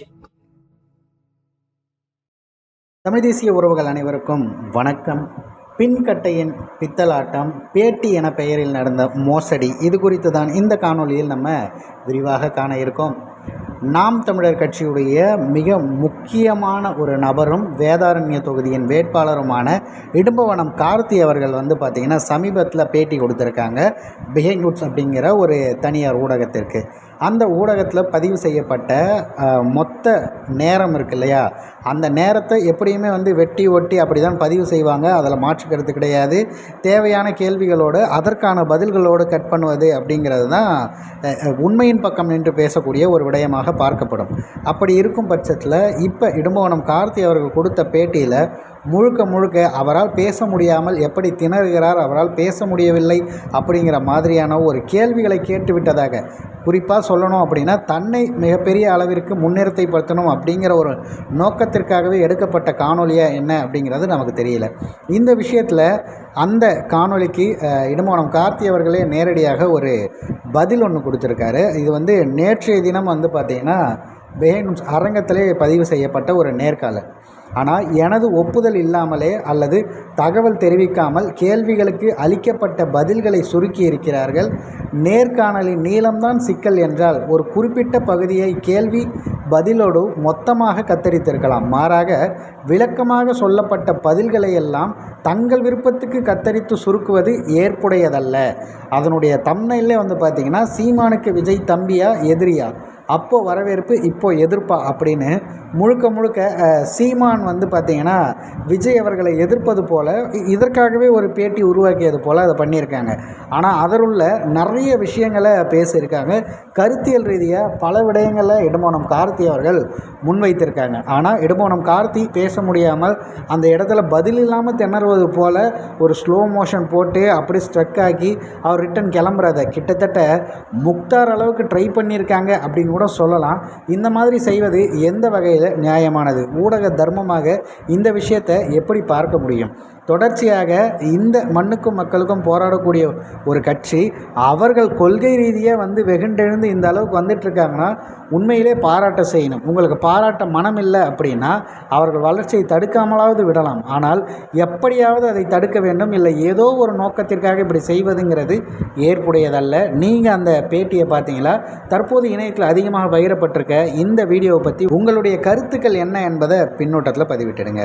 நிகழ்ச்சி தமிழ் தேசிய உறவுகள் அனைவருக்கும் வணக்கம். பின்கட்டையின் பித்தலாட்டம் பேட்டி என பெயரில் நடந்த மோசடி இது குறித்து தான் இந்த காணொலியில் நம்ம விரிவாக காண இருக்கோம். நாம் தமிழர் கட்சியுடைய மிக முக்கியமான ஒரு நபரும் வேதாரண்ய தொகுதியின் வேட்பாளருமான இடும்பவனம் கார்த்தி அவர்கள் வந்து பார்த்திங்கன்னா சமீபத்தில் பேட்டி கொடுத்துருக்காங்க. பிஹேங் குட்ஸ் அப்படிங்கிற ஒரு தனியார் ஊடகத்திற்கு. அந்த ஊடகத்தில் பதிவு செய்யப்பட்ட மொத்த நேரம் இருக்கு இல்லையா? அந்த நேரத்தை எப்படியுமே வந்து வெட்டி ஒட்டி அப்படி தான் பதிவு செய்வாங்க. அதில் மாற்றுக்கிறது கிடையாது. தேவையான கேள்விகளோடு அதற்கான பதில்களோடு கட் பண்ணுவது அப்படிங்கிறது தான் உண்மையின் பக்கம் நின்று பேசக்கூடிய ஒரு விடயமாக பார்க்கப்படும். அப்படி இருக்கும் பட்சத்தில் இப்போ இடும்பவனம் கார்த்தி அவர்கள் கொடுத்த பேட்டியில் முழுக்க முழுக்க அவரால் பேச முடியாமல் எப்படி திணறுகிறார் அவரால் பேச முடியவில்லை அப்படிங்கிற மாதிரியான ஒரு கேள்விகளை கேட்டுவிட்டதாக. குறிப்பாக சொல்லணும் அப்படின்னா தன்னை மிகப்பெரிய அளவிற்கு முன்னிறுத்தைப்படுத்தணும் அப்படிங்கிற ஒரு நோக்கத்திற்காகவே எடுக்கப்பட்ட காணொலியாக என்ன அப்படிங்கிறது நமக்கு தெரியல. இந்த விஷயத்தில் அந்த காணொளிக்கு இடுமோனம் கார்த்தி அவர்களே நேரடியாக ஒரு பதில் ஒன்று கொடுத்துருக்காரு. இது வந்து நேற்றைய தினம் வந்து பார்த்திங்கன்னா பெஹேன் அரங்கத்திலே பதிவு செய்யப்பட்ட ஒரு நேர்காணல். ஆனால் எனது ஒப்புதல் இல்லாமலே அல்லது தகவல் தெரிவிக்காமல் கேள்விகளுக்கு அளிக்கப்பட்ட பதில்களை சுருக்கி இருக்கிறார்கள் நேர்காணலின் நீளம்தான் சிக்கல் என்றால் ஒரு குறிப்பிட்ட பகுதியை கேள்வி பதிலோடு மொத்தமாக கத்தரித்திருக்கலாம். மாறாக விளக்கமாக சொல்லப்பட்ட பதில்களை எல்லாம் தங்கள் விருப்பத்துக்கு கத்தரித்து சுருக்குவது ஏற்புடையதல்ல. அதனுடைய தம்னையிலே வந்து பார்த்திங்கன்னா சீமானுக்கு விஜய் தம்பியா எதிரியா? அப்போது வரவேற்பு இப்போ எதிர்ப்பா அப்படின்னு முழுக்க முழுக்க சீமான் வந்து பார்த்திங்கன்னா விஜய் அவர்களை எதிர்ப்பது போல் இதற்காகவே ஒரு பேட்டி உருவாக்கியது போல் அதை பண்ணியிருக்காங்க. ஆனால் அதனுள்ள நிறைய விஷயங்களை பேசியிருக்காங்க. கருத்தியல் ரீதியாக பல விடயங்களில் இடமோனம் கார்த்தி அவர்கள் முன்வைத்திருக்காங்க. ஆனால் இடமோனம் கார்த்தி பேச முடியாமல் அந்த இடத்துல பதில் இல்லாமல் திணறுவது போல் ஒரு ஸ்லோ மோஷன் போட்டு அப்படி ஸ்ட்ரக் ஆக்கி அவர் ரிட்டன் கிளம்புறத கிட்டத்தட்ட முக்தார் அளவுக்கு ட்ரை பண்ணியிருக்காங்க அப்படின்னு கூட சொல்லலாம். இந்த மாதிரி செய்வது எந்த வகையில் நியாயமானது? ஊடக தர்மமாக இந்த விஷயத்தை எப்படி பார்க்க முடியும்? தொடர்ச்சியாக இந்த மண்ணுக்கும் மக்களுக்கும் போராடக்கூடிய ஒரு கட்சி அவர்கள் கொள்கை ரீதியாக வந்து வெகுண்டெழுந்து இந்த அளவுக்கு வந்துட்டுருக்காங்கன்னா உண்மையிலே பாராட்ட செய்யணும். உங்களுக்கு பாராட்ட மனம் இல்லை அப்படின்னா அவர்கள் வளர்ச்சியை தடுக்காமலாவது விடலாம். ஆனால் எப்படியாவது அதை தடுக்க வேண்டும். இல்லை ஏதோ ஒரு நோக்கத்திற்காக இப்படி செய்வதுங்கிறது ஏற்புடையதல்ல. நீங்கள் அந்த பேட்டியை பார்த்தீங்களா? தற்போது இணையத்தில் அதிகமாக பகிரப்பட்டிருக்க இந்த வீடியோவை பற்றி உங்களுடைய கருத்துக்கள் என்ன என்பதை பின்னோட்டத்தில் பதிவிட்டுடுங்க.